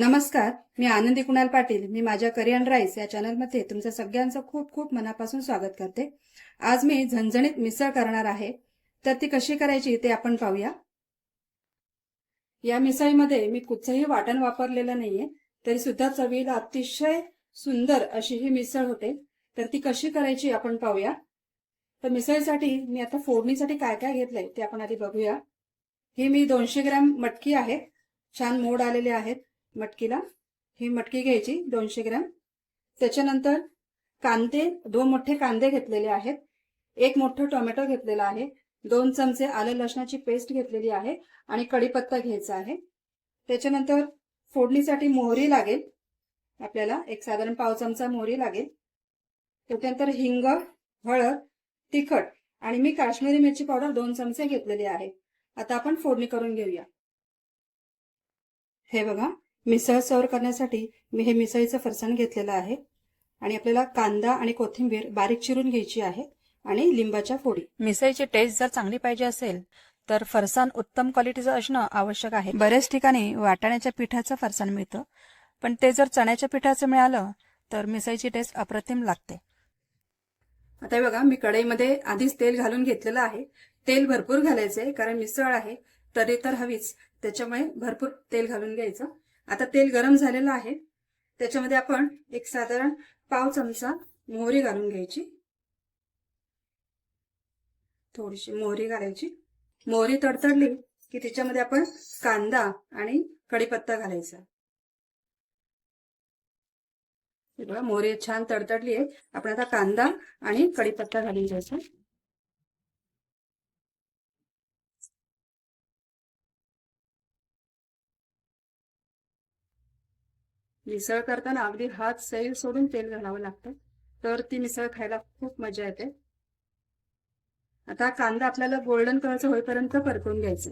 नमस्कार मी आनंदी कुणाल पाटील. मी माझ्या करियन राईस या चॅनलमध्ये तुमचं सगळ्यांचं खूप खूप मनापासून स्वागत करते. आज मी झणझणीत मिसळ करणार आहे. तर ती कशी करायची ते आपण पाहूया. या मिसळीमध्ये मी कुठचंही वाटण वापरलेलं नाहीये तरी सुद्धा चवीला अतिशय सुंदर अशी ही मिसळ होते. तर ती कशी करायची आपण पाहूया. तर मिसळीसाठी मी आता फोडणीसाठी काय काय घेतलंय ते आपण आधी बघूया. ही मी दोनशे ग्रॅम मटकी आहे. छान मोड आलेले आहेत. मटकीला. ही मटकी घ्यायची दोनशे ग्रॅम. त्याच्यानंतर कांदे दोन मोठे कांदे घेतलेले आहेत. एक मोठं टोमॅटो घेतलेला आहे. दोन चमचे आलं लसणाची पेस्ट घेतलेली आहे आणि कढीपत्ता घ्यायचा आहे. त्याच्यानंतर फोडणीसाठी मोहरी लागेल. आपल्याला एक साधारण पाव चमचा मोहरी लागेल. त्याच्यानंतर हिंग हळद तिखट आणि मी काश्मीरी मिरची पावडर दोन चमचे घेतलेली आहे. आता आपण फोडणी करून घेऊया. हे बघा मिसळ सर्व करण्यासाठी मी हे मिसळीचं फरसाण घेतलेलं आहे. आणि आपल्याला कांदा आणि कोथिंबीर बारीक चिरून घ्यायची आहे आणि लिंबाच्या फोडी. मिसळीची टेस्ट जर चांगली पाहिजे असेल तर फरसाण उत्तम क्वालिटीचं असणं आवश्यक आहे. बऱ्याच ठिकाणी वाटाण्याच्या पिठाचं फरसाण मिळतं पण ते जर चण्याच्या पिठाचं मिळालं तर मिसळीची टेस्ट अप्रतिम लागते. आता हे बघा मी कढईमध्ये आधीच तेल घालून घेतलेलं आहे. तेल भरपूर घालायचंय कारण मिसळ आहे तरी तर हवीच. त्याच्यामुळे भरपूर तेल घालून घ्यायचं. आता तेल गरम झालेलं आहे. त्याच्यामध्ये आपण एक साधारण पाव चमचा मोहरी घालून घ्यायची. थोडीशी मोहरी घालायची. मोहरी तडतडली की त्याच्यामध्ये आपण कांदा आणि कढीपत्ता घालायचा. मोहरी छान तडतडली आहे. आपण आता कांदा आणि कढीपत्ता घालून घ्यायचा. मिसळ करताना अगदी हात सैल सोडून तेल घालावं लागतं. तर ती मिसळ खायला खूप मजा येते. आता कांदा आपल्याला गोल्डन कलरचा होईपर्यंत परतून घ्यायचा.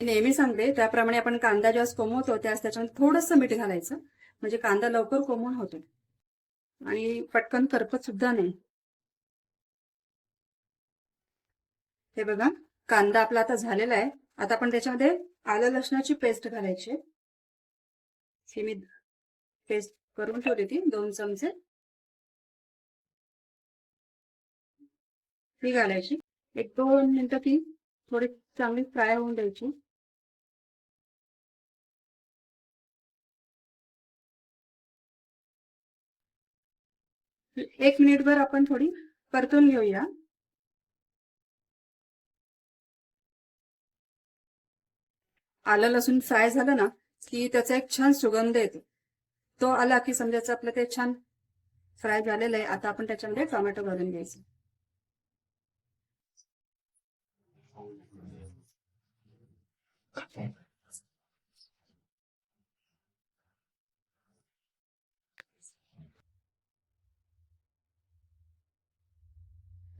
नेहमी सांगते त्याप्रमाणे आपण कांदा जेव्हा कोमवतो त्यास त्याच्यामध्ये थोडंसं मीठ घालायचं. म्हणजे कांदा लवकर कोमून होतो. आणि पटकन करपत सुद्धा नाही. हे बघा कांदा आपला आता झालेला आहे. आता आपण त्याच्यामध्ये आलं लसणाची पेस्ट घालायची हे मी पेस्ट करून ठेवली ती दोन चमचे. ती घालायची. एक दोन मिनिटं ती थोडी चांगली फ्राय होऊन द्यायची. एक मिनिटभर आपण थोडी परतून घेऊया. आलं लसूण फ्राय झालं ना की त्याचा एक छान सुगंध येतो. तो आला की समजायचं आपलं ते छान फ्राय झालेलं आहे आता आपण त्याच्यामध्ये टोमॅटो घालून घ्यायचं.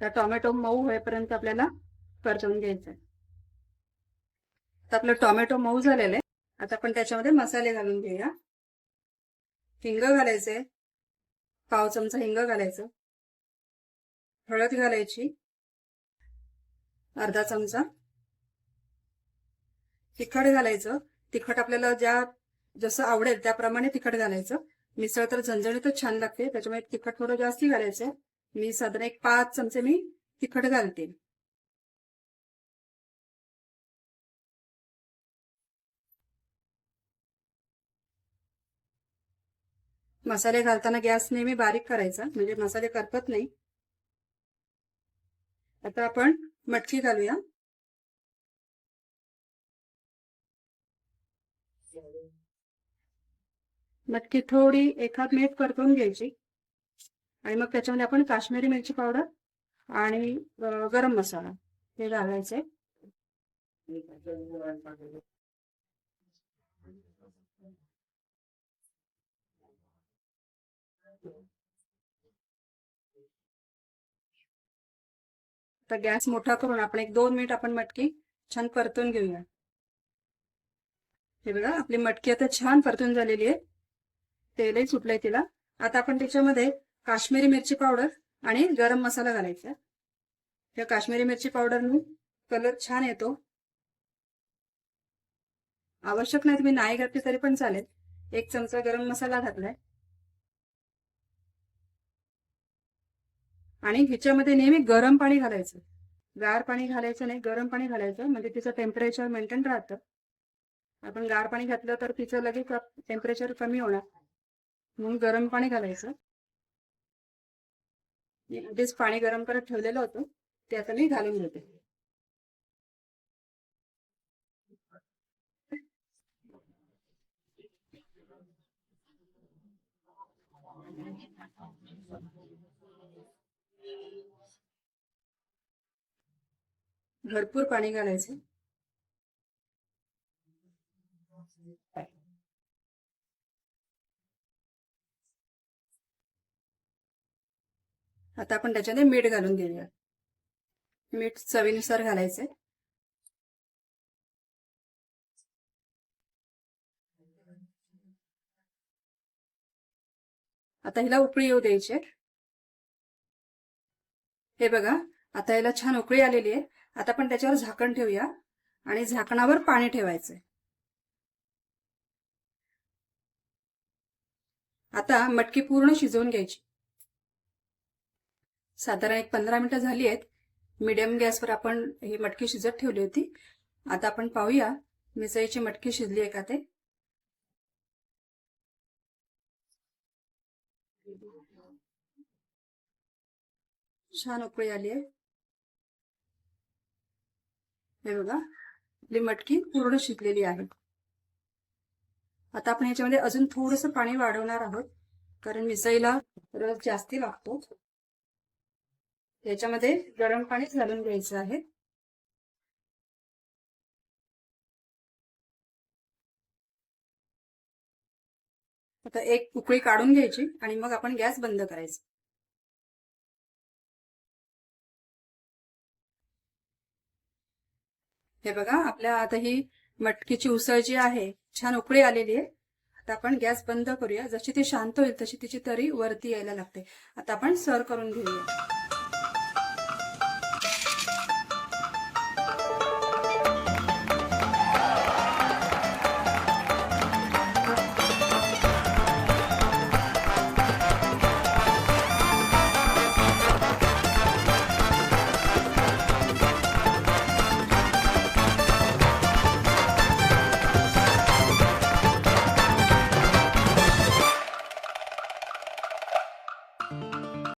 त्या टोमॅटो मऊ होईपर्यंत आपल्याला परतवून घ्यायचं आहे तर आपलं टोमॅटो मऊ झालेलं आहे. आता आपण त्याच्यामध्ये मसाले घालून घेऊया. हिंग घालायचे पाव चमचा हिंग घालायचं. हळद घालायची. अर्धा चमचा. तिखट घालायचं. तिखट आपल्याला ज्या जसं आवडेल त्याप्रमाणे तिखट घालायचं. मिसळ तर झणझणीतच छान लागते. त्याच्यामुळे तिखट थोडं जास्ती घालायचं मी साधारण एक पाच चमचे मी तिखट घालते. मसाले घालताना गॅस नेहमी बारीक करायचा म्हणजे मसाले करपत नाही. आता आपण मटकी घालूया. मटकी थोडी एखाद मिनिट परतून घ्यायची. आणि मग त्याच्यामध्ये आपण काश्मीरी मिरची पावडर आणि गरम मसाला हे घालायचे. आता गॅस मोठा करून आपण एक दोन मिनिट आपण मटकी छान परतून घेऊया. हे बघा आपली मटकी आता छान परतून झालेली आहे. तेलही सुटलंय तिला. आता आपण त्याच्यामध्ये काश्मीरी मिरची पावडर आणि गरम मसाला घालायचा. या काश्मीरी मिरची पावडरने कलर छान येतो. आवश्यक नाही तुम्ही नाही घातली तरी पण चालेल. एक चमचा गरम मसाला घातलाय. आणि ह्याच्यामध्ये नेहमी गरम पाणी घालायचं. गार पाणी घालायचं नाही गरम पाणी घालायचं म्हणजे तिचं टेम्परेचर मेंटेन राहतं. आपण गार पाणी घातलं तर तिचं लगेच टेम्परेचर कमी होणार. म्हणून गरम पाणी घालायचं. आधीच पाणी गरम करत ठेवलेलं होतं ते आता मी घालून देते भरपूर पाणी घालायचं. आता आपण त्याच्यामध्ये मीठ घालून घेऊया. मीठ चवीनुसार घालायचे आता हिला उकळी येऊ द्यायची हे बघा आता याला छान उकळी आलेली आहे. आता आपण त्याच्यावर झाकण ठेवूया आणि झाकणावर पाणी ठेवायचंय. आता मटकी पूर्ण शिजवून घ्यायची. साधारण एक पंधरा मिनिटं झाली आहेत. मिडियम गॅसवर आपण ही मटकी शिजत ठेवली होती. आता आपण पाहूया मिसळीची मटकी शिजली आहे का ते. छान उकळी आली आहे हे बघा आपली मटकी पूर्ण शिजलेली आहे. आता आपण याच्यामध्ये अजून थोडस पाणी वाढवणार आहोत. कारण मिसळीला रस जास्ती लागतो. याच्यामध्ये गरम पाणीच घालून घ्यायचं आहे. आता एक उकळी काढून घ्यायची आणि मग आपण गॅस बंद करायचा. हे बघा आपल्या आता ही मटकीची उसळ जी आहे छान उकळी आलेली आहे. आता आपण गॅस बंद करूया. जशी ती शांत होईल तशी तिची तरी वरती यायला लागते. आता आपण सर्व करून घेऊया.